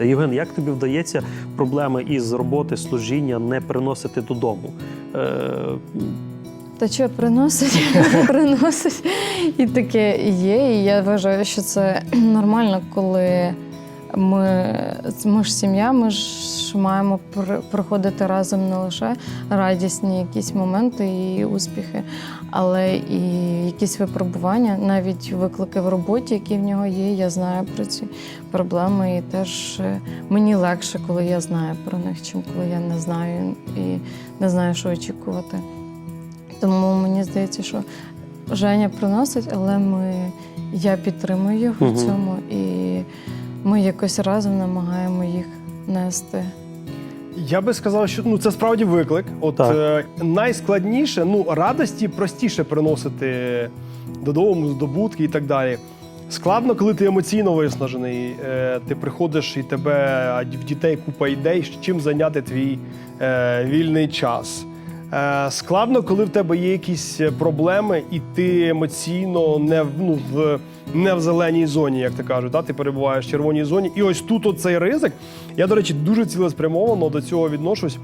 Євген, як тобі вдається проблеми із роботи, служіння не приносити додому? Е, Та що приносить? приносить. І таке є. І я вважаю, що це нормально, коли ми, ми ж сім'я, ми ж маємо пр- проходити разом не лише радісні якісь моменти і успіхи, але і якісь випробування, навіть виклики в роботі, які в нього є. Я знаю про ці проблеми, і теж е, мені легше, коли я знаю про них, чим коли я не знаю і не знаю, що очікувати. Тому мені здається, що Женя приносить, але ми, я підтримую його в цьому, і ми якось разом намагаємо їх нести. Я би сказав, що ну це справді виклик. От Так. е, найскладніше, ну радості простіше приносити додому, здобутки і так далі. Складно, коли ти емоційно виснажений. Е, ти приходиш і тебе в дітей купа ідей, чим зайняти твій е, вільний час. Е, складно, коли в тебе є якісь проблеми, і ти емоційно не ну в не в зеленій зоні, як ти кажуть, да? ти перебуваєш в червоній зоні. І ось тут оцей ризик. Я, до речі, дуже цілеспрямовано до цього відношусь.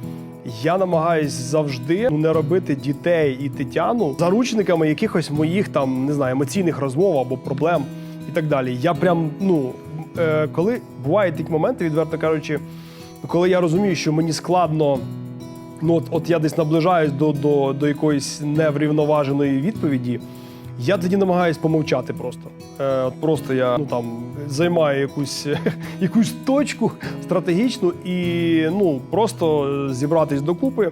Я намагаюсь завжди не робити дітей і Тетяну заручниками якихось моїх там не знаю емоційних розмов або проблем і так далі. Я прям ну е, коли бувають такі моменти, відверто кажучи, коли я розумію, що мені складно. Ну, от, от я десь наближаюсь до, до, до якоїсь неврівноваженої відповіді. Я тоді намагаюсь помовчати просто. Е, от просто я ну там займаю якусь, якусь точку стратегічну і ну просто зібратись докупи,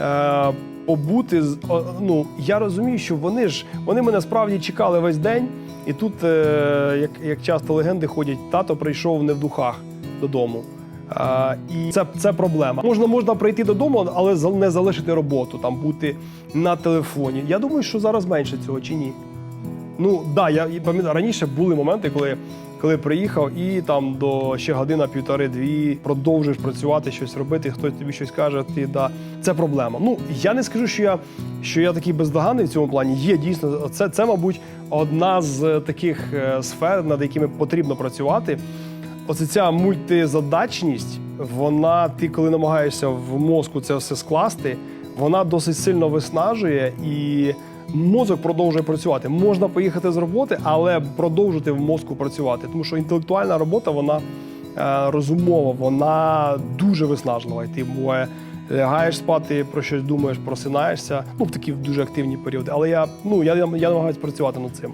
е, побути. Ну я розумію, що вони ж вони мене справді чекали весь день. І тут, е, як, як часто легенди ходять, тато прийшов не в духах додому. А, і це, це проблема. Можна можна прийти додому, але не залишити роботу, там бути на телефоні. Я думаю, що зараз менше цього чи ні. Ну да, я пам'ятаю, раніше були моменти, коли, коли приїхав і там до ще година, півтори-дві продовжуєш працювати, щось робити, хтось тобі щось каже, ти да. Це проблема. Ну я не скажу, що я, що я такий бездоганний в цьому плані. Є дійсно це, це, мабуть, одна з таких е, сфер, над якими потрібно працювати. Оце ця мультизадачність, вона, ти коли намагаєшся в мозку це все скласти, вона досить сильно виснажує і мозок продовжує працювати. Можна поїхати з роботи, але продовжити в мозку працювати. Тому що інтелектуальна робота, вона е, розумова, вона дуже виснажлива. І ти буває. Лягаєш спати, про щось думаєш, просинаєшся. Ну, в такі дуже активні періоди. Але я, ну, я, я намагаюся працювати над цим.